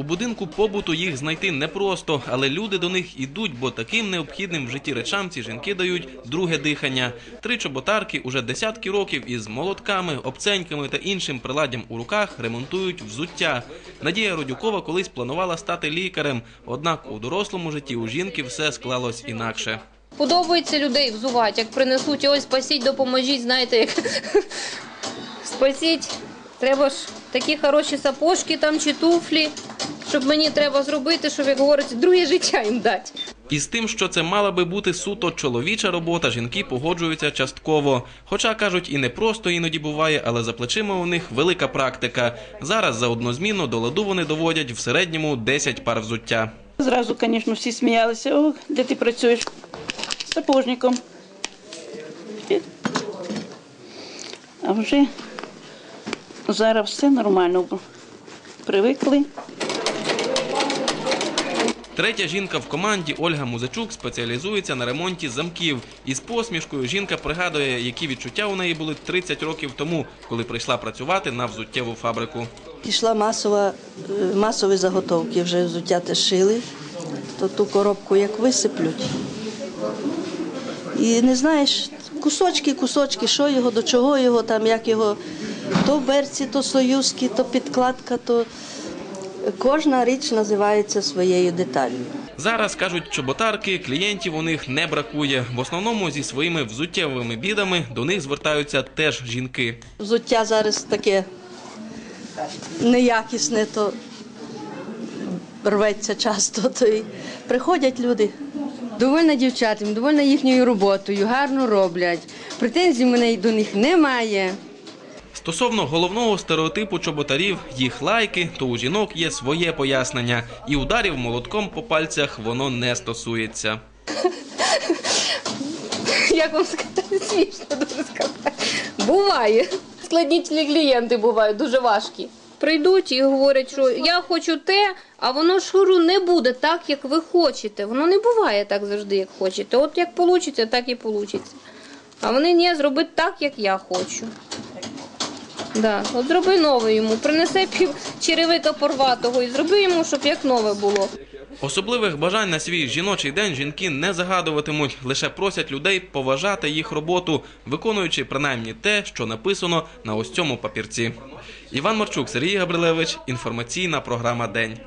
У будинку побуту їх знайти непросто, але люди до них ідуть, бо таким необхідним в житті речам ці жінки дають друге дихання. Три чоботарки уже десятки років із молотками, обценьками та іншим приладдям у руках ремонтують взуття. Надія Родюкова колись планувала стати лікарем, однак у дорослому житті у жінки все склалось інакше. Подобається людей взувати, як принесуть, ось спасіть, допоможіть, знаєте, як спасіть. Треба ж такі хороші сапожки там чи туфлі, щоб мені треба зробити, щоб, як говориться, друге життя їм дати. Із тим, що це мала би бути суто чоловіча робота, жінки погоджуються частково. Хоча кажуть, і не просто іноді буває, але за плечима у них велика практика. Зараз за одну зміну до ладу вони доводять в середньому 10 пар взуття. Зразу, звісно, всі сміялися. О, де ти працюєш? Сапожником. А вже зараз все нормально. Привикли. Третя жінка в команді Ольга Музичук спеціалізується на ремонті замків. Із посмішкою жінка пригадує, які відчуття у неї були 30 років тому, коли прийшла працювати на взуттєву фабрику. Пішла масова, е, масові заготовки, вже взуття те шили, то ту коробку як висиплють. І не знаєш, кусочки, кусочки, що його, до чого його, там, як його, то берці, то союзки, то підкладка, то кожна річ називається своєю деталлю. Зараз кажуть, чоботарки клієнтів у них не бракує. В основному зі своїми взуттєвими бідами до них звертаються теж жінки. Взуття зараз таке неякісне, то рветься часто, то й приходять люди. Довольна дівчатам, довольна їхньою роботою, гарно роблять. Претензій мене до них немає. Стосовно головного стереотипу чоботарів, їх лайки, то у жінок є своє пояснення, і ударів молотком по пальцях воно не стосується. Як вам сказати, смішно дуже сказати. Буває. Складні клієнти бувають, дуже важкі. Прийдуть і говорять, що я хочу те, а воно говорю, не буде так, як ви хочете. Воно не буває так завжди, як хочете. От як вийде, так і вийде. А вони ні, зроби так, як я хочу. Да. От зроби нове йому, принеси пів черевика порватого і зроби йому, щоб як нове було. Особливих бажань на свій жіночий день жінки не загадуватимуть, лише просять людей поважати їх роботу, виконуючи принаймні те, що написано на ось цьому папірці. Іван Марчук, Сергій Габрилевич, інформаційна програма День.